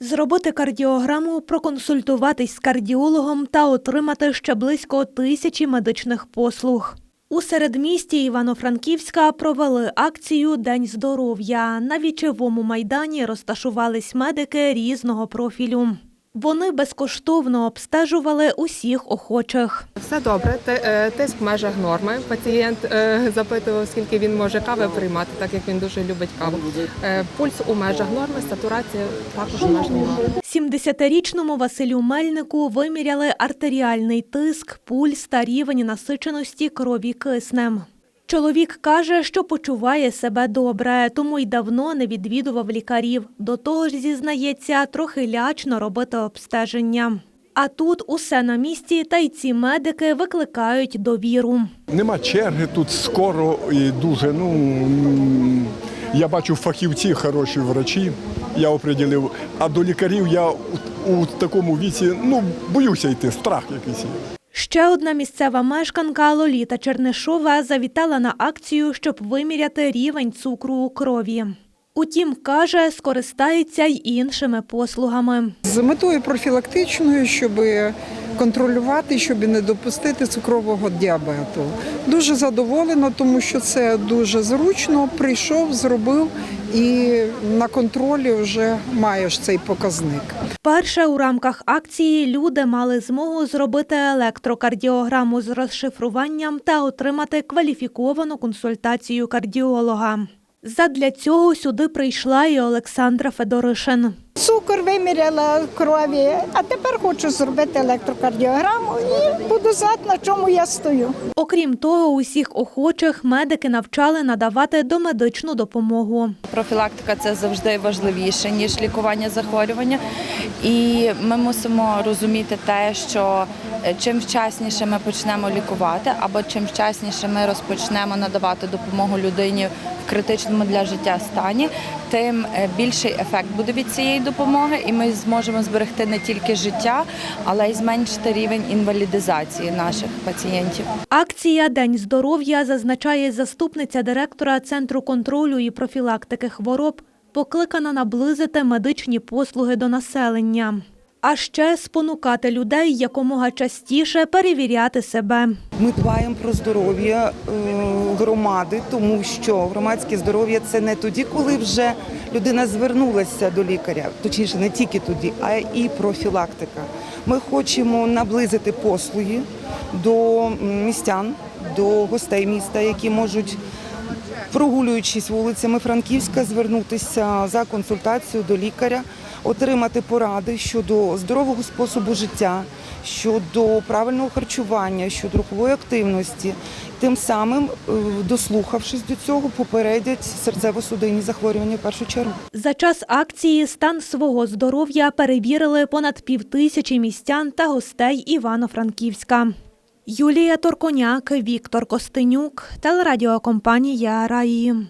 Зробити кардіограму, проконсультуватись з кардіологом та отримати ще близько тисячі медичних послуг. У середмісті Івано-Франківська провели акцію День здоров'я. На вічовому майдані розташувались медики різного профілю. Вони безкоштовно обстежували усіх охочих. Все добре, е, тиск в межах норми. Пацієнт е, запитував, скільки він може кави приймати, так як він дуже любить каву. Е, Пульс у межах норми, сатурація також в межах норми. 70-річному Василю Мельнику виміряли артеріальний тиск, пульс та рівень насиченості крові киснем. Чоловік каже, що почуває себе добре, тому й давно не відвідував лікарів. До того ж, зізнається, трохи лячно робити обстеження. А тут усе на місці, та й ці медики викликають довіру. Нема черги тут скоро і дуже. Ну я бачу фахівці, хороші врачі. Я оприділив. А до лікарів я у, такому віці ну боюся йти, страх якийсь. Ще одна місцева мешканка Лоліта Чернишова завітала на акцію, щоб виміряти рівень цукру у крові. Утім, каже, скористається й іншими послугами. З метою профілактичною, щоб контролювати, щоб не допустити цукрового діабету. Дуже задоволена, тому що це дуже зручно. Прийшов, зробив і на контролі вже маєш цей показник. Перше у рамках акції люди мали змогу зробити електрокардіограму з розшифруванням та отримати кваліфіковану консультацію кардіолога. Задля цього сюди прийшла і Олександра Федоришин. Цукор виміряла крові, а тепер хочу зробити електрокардіограму і буду знати, на чому я стою. Окрім того, усіх охочих медики навчали надавати домедичну допомогу. Профілактика це завжди важливіше ніж лікування захворювання, і ми мусимо розуміти те, що е, чим вчасніше ми почнемо лікувати, або чим вчасніше ми розпочнемо надавати допомогу людині в критичному для життя стані, тим е, більший ефект буде від цієї допомоги, і ми зможемо зберегти не тільки життя, але й зменшити рівень інвалідизації наших пацієнтів. Акція День здоров'я зазначає заступниця директора Центру контролю і профілактики хвороб, покликана наблизити медичні послуги до населення. А ще спонукати людей якомога частіше перевіряти себе. Ми дбаємо про здоров'я е, громади, тому що громадське здоров'я це не тоді, коли вже людина звернулася до лікаря, точніше не тільки тоді, а і профілактика. Ми хочемо наблизити послуги до містян, до гостей міста, які можуть. Прогулюючись вулицями Франківська, звернутися за консультацією до лікаря, отримати поради щодо здорового способу життя, щодо правильного харчування, щодо рухової активності. Тим самим, е, дослухавшись до цього, попередять серцево-судинні захворювання в першу чергу. За час акції стан свого здоров'я перевірили понад півтисячі містян та гостей Івано-Франківська. Юлія Торконяк, Віктор Костенюк, телерадіокомпанія Раї.